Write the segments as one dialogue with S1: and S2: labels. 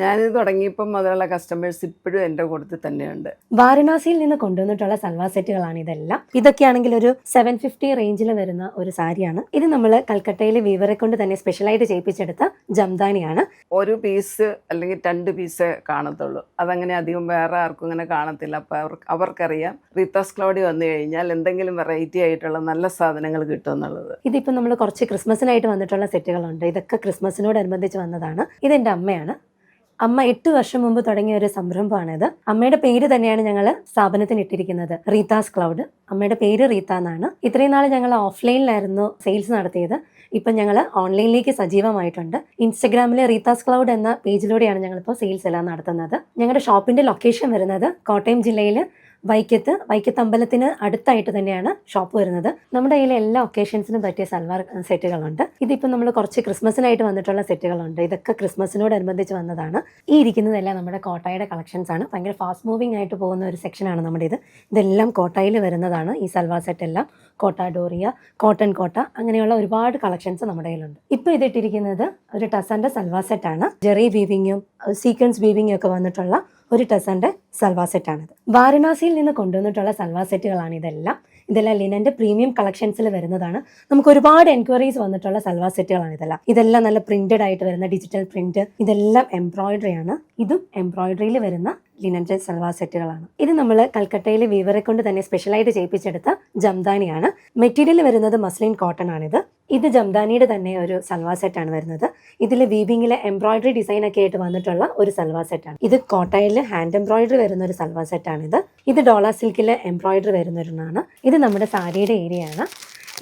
S1: ഞാനിത് തുടങ്ങിയപ്പം മുതലുള്ള കസ്റ്റമേഴ്സ് ഇപ്പോഴും എന്റെ കൂട്ടത്തിൽ തന്നെയുണ്ട്.
S2: വാരണാസിയിൽ നിന്ന് കൊണ്ടുവന്നിട്ടുള്ള സൽവാർ സെറ്റുകളാണ് ഇതെല്ലാം. ഇതൊക്കെയാണെങ്കിൽ ഒരു സെവൻ ഫിഫ്റ്റി റേഞ്ചിൽ വരുന്ന ഒരു സാരിയാണ്. ഇത് നമ്മൾ കൽക്കട്ടയിലെ വീവറെ കൊണ്ട് തന്നെ സ്പെഷ്യലായിട്ട് ചെയ്യിപ്പിച്ചെടുത്ത ജംദാനിയാണ്.
S1: ഒരു പീസ് അല്ലെങ്കിൽ രണ്ട് പീസ് കാണത്തുള്ളൂ. അതങ്ങനെ അധികം വേറെ ആർക്കും ഇങ്ങനെ കാണത്തില്ല. അപ്പോൾ അവർ അവർക്കറിയാം. റീത്താസ് ക്ലോഡി വന്നു കഴിഞ്ഞാൽ എന്തെങ്കിലും വെറൈറ്റി ആയിട്ടുള്ള നല്ല സാധനങ്ങൾ കിട്ടും എന്നുള്ളത്
S2: ഇതിപ്പോ നമ്മൾ കുറച്ച് ക്രിസ്മസിനായിട്ട് വന്നിട്ടുള്ള സെറ്റുകളുണ്ട്. ഇതൊക്കെ ക്രിസ്മസിനോടനുബന്ധിച്ച് വന്നതാണ്. ഇതെന്റെ അമ്മയാണ്. അമ്മ എട്ട് വർഷം മുമ്പ് തുടങ്ങിയ ഒരു സംരംഭമാണിത്. അമ്മയുടെ പേര് തന്നെയാണ് ഞങ്ങൾ സ്ഥാപനത്തിന് ഇട്ടിരിക്കുന്നത് റീതാസ് ക്ലൗഡ്. അമ്മയുടെ പേര് റീത്ത എന്നാണ്. ഇത്രയും നാൾ ഞങ്ങൾ ഓഫ്ലൈനിലായിരുന്നു സെയിൽസ് നടത്തിയത്. ഇപ്പം ഞങ്ങൾ ഓൺലൈനിലേക്ക് സജീവമായിട്ടുണ്ട്. ഇൻസ്റ്റഗ്രാമിലെ റീതാസ് ക്ലൗഡ് എന്ന പേജിലൂടെയാണ് ഞങ്ങളിപ്പോൾ സെയിൽസ് എല്ലാം നടത്തുന്നത്. ഞങ്ങളുടെ ഷോപ്പിന്റെ ലൊക്കേഷൻ വരുന്നത് കോട്ടയം ജില്ലയിൽ വൈക്കത്ത് വൈക്കത്ത് അമ്പലത്തിന് അടുത്തായിട്ട് തന്നെയാണ് ഷോപ്പ് വരുന്നത്. നമ്മുടെ കയ്യിൽ എല്ലാ ഒക്കേഷൻസിനും പറ്റിയ സൽവാർ സെറ്റുകളുണ്ട്. ഇതിപ്പോൾ നമ്മൾ കുറച്ച് ക്രിസ്മസിനായിട്ട് വന്നിട്ടുള്ള സെറ്റുകളുണ്ട്. ഇതൊക്കെ ക്രിസ്മസിനോടനുബന്ധിച്ച് വന്നതാണ്. ഈ ഇരിക്കുന്നതെല്ലാം നമ്മുടെ കോട്ടായുടെ കളക്ഷൻസ് ആണ്. ഭയങ്കര ഫാസ്റ്റ് മൂവിങ് ആയിട്ട് പോകുന്ന ഒരു സെക്ഷനാണ് നമ്മുടെ ഇത്. ഇതെല്ലാം കോട്ടായിൽ വരുന്നതാണ് ഈ സൽവാർ സെറ്റ് എല്ലാം. കോട്ട ഡോറിയ കോട്ടൺ കോട്ട അങ്ങനെയുള്ള ഒരുപാട് കളക്ഷൻസ് നമ്മുടെ കയ്യിലുണ്ട്. ഇപ്പോൾ ഇതിട്ടിരിക്കുന്നത് ഒരു ടസന്റെ സൽവാർ സെറ്റാണ് ജെറി വീവിങ്ങും സീക്വൻസ് വീവിങ്ങും ഒക്കെ വന്നിട്ടുള്ള ഒരു ടെസന്റെ സൽവാ സെറ്റാണിത് വാരണാസിയിൽ നിന്ന് കൊണ്ടുവന്നിട്ടുള്ള സൽവാ സെറ്റുകളാണ് ഇതെല്ലാം. ഇതെല്ലാം ലിനന്റെ പ്രീമിയം കളക്ഷൻസിൽ വരുന്നതാണ്. നമുക്ക് ഒരുപാട് എൻക്വയറീസ് വന്നിട്ടുള്ള സൽവാ സെറ്റുകളാണ് ഇതെല്ലാം. ഇതെല്ലാം നല്ല പ്രിന്റഡ് ആയിട്ട് വരുന്ന ഡിജിറ്റൽ പ്രിന്റ് ഇതെല്ലാം എംബ്രോയിഡറി ആണ്. ഇതും എംബ്രോയിഡറിയിൽ വരുന്ന ലിനന്റെ സൽവാ സെറ്റുകളാണ് ഇത് നമ്മൾ കൽക്കട്ടയിലെ വീവറെ കൊണ്ട് തന്നെ സ്പെഷ്യലായിട്ട് ചെയ്യിപ്പിച്ചെടുത്ത ജംദാനിയാണ്. മെറ്റീരിയൽ വരുന്നത് മസ്ലിൻ കോട്ടൺ ആണിത്. ഇത് ജംദാനിയുടെ തന്നെ ഒരു സൽവാർ സെറ്റാണ് വരുന്നത്. ഇതിൽ വീവിങ്ങിലെ എംബ്രോയിഡറി ഡിസൈൻ ഒക്കെ ആയിട്ട് വന്നിട്ടുള്ള ഒരു സൽവാർ സെറ്റാണ് ഇത് കോട്ടയിൽ ഹാൻഡ് എംബ്രോയിഡറി വരുന്ന ഒരു സൽവാർ സെറ്റാണ് ഇത്. ഇത് ഡോളർ സിൽക്കിലെ എംബ്രോയിഡറി വരുന്ന ഒരെണ്ണമാണ് ഇത് നമ്മുടെ സാരിയുടെ ഏരിയയാണ്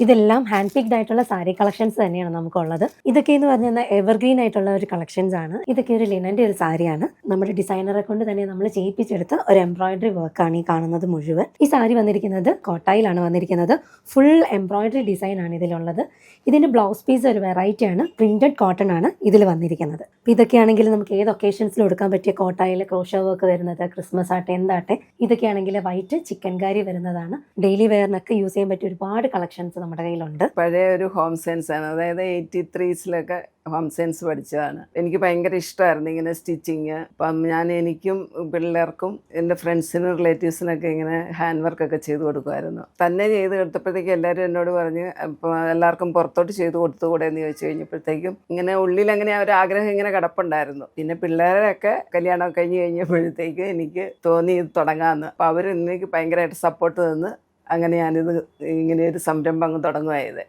S2: ഇതെല്ലാം ഹാൻഡ് പിക്ഡ് ആയിട്ടുള്ള സാരി കളക്ഷൻസ് തന്നെയാണ് നമുക്കുള്ളത്. ഇതൊക്കെ എന്ന് പറഞ്ഞാൽ എവർഗ്രീൻ ആയിട്ടുള്ള ഒരു കളക്ഷൻസ് ആണ്. ഇതൊക്കെ ഒരു ലിനന്റെ ഒരു സാരിയാണ് നമ്മുടെ ഡിസൈനറെ കൊണ്ട് തന്നെ നമ്മൾ ചെയ്യിപ്പിച്ചെടുത്ത ഒരു എംബ്രോയിഡറി ആണ് ഈ കാണുന്നത് മുഴുവൻ. ഈ സാരി വന്നിരിക്കുന്നത് കോട്ടായിലാണ് വന്നിരിക്കുന്നത്. ഫുൾ എംബ്രോയിഡറി ഡിസൈൻ ആണ് ഇതിലുള്ളത്. ഇതിന്റെ ബ്ലൗസ് പീസ് ഒരു വെറൈറ്റി ആണ്. പ്രിന്റഡ് കോട്ടൺ ആണ് ഇതിൽ വന്നിരിക്കുന്നത്. ഇതൊക്കെയാണെങ്കിൽ നമുക്ക് ഏത് ഒക്കേഷൻസിലും എടുക്കാൻ പറ്റിയ കോട്ടായിലെ ക്രോഷ വർക്ക് വരുന്നത് ക്രിസ്മസ് ആട്ടെ എന്താട്ടെ ഇതൊക്കെയാണെങ്കിൽ വൈറ്റ് ചിക്കൻകാരി വരുന്നതാണ്. ഡെയിലി വെയറിനൊക്കെ യൂസ് ചെയ്യാൻ പറ്റിയ ഒരുപാട് കളക്ഷൻസ് നമ്മുടെ കയ്യിലുണ്ട്.
S1: പഴയ ഒരു ഹോം സയൻസ് ആണ്. അതായത് എയ്റ്റി ത്രീസിലൊക്കെ ഹോം സയൻസ് പഠിച്ചതാണ്. എനിക്ക് ഭയങ്കര ഇഷ്ടമായിരുന്നു ഇങ്ങനെ സ്റ്റിച്ചിങ് അപ്പം ഞാൻ എനിക്കും പിള്ളേർക്കും എന്റെ ഫ്രണ്ട്സിനും റിലേറ്റീവ്സിനൊക്കെ ഇങ്ങനെ ഹാൻഡ് വർക്കൊക്കെ ചെയ്ത് കൊടുക്കുമായിരുന്നു. തന്നെ ചെയ്ത് കൊടുത്തപ്പോഴത്തേക്കും എല്ലാവരും എന്നോട് പറഞ്ഞ് അപ്പോൾ എല്ലാവർക്കും പുറത്തോട്ട് ചെയ്ത് കൊടുത്തുകൂടെ എന്ന് ചോദിച്ചു കഴിഞ്ഞപ്പോഴത്തേക്കും ഇങ്ങനെ ഉള്ളിൽ അങ്ങനെ ഒരു ആഗ്രഹം ഇങ്ങനെ കിടപ്പുണ്ടായിരുന്നു. പിന്നെ പിള്ളേരൊക്കെ കല്യാണം കഴിഞ്ഞ് കഴിഞ്ഞപ്പോഴത്തേക്കും എനിക്ക് തോന്നി തുടങ്ങാമെന്ന്. അപ്പോൾ അവർ എനിക്ക് ഭയങ്കരമായിട്ട് സപ്പോർട്ട് തന്ന്. അങ്ങനെ ഞാനിത് ഇങ്ങനെ ഒരു സംരംഭം അങ്ങ് തുടങ്ങുമായത്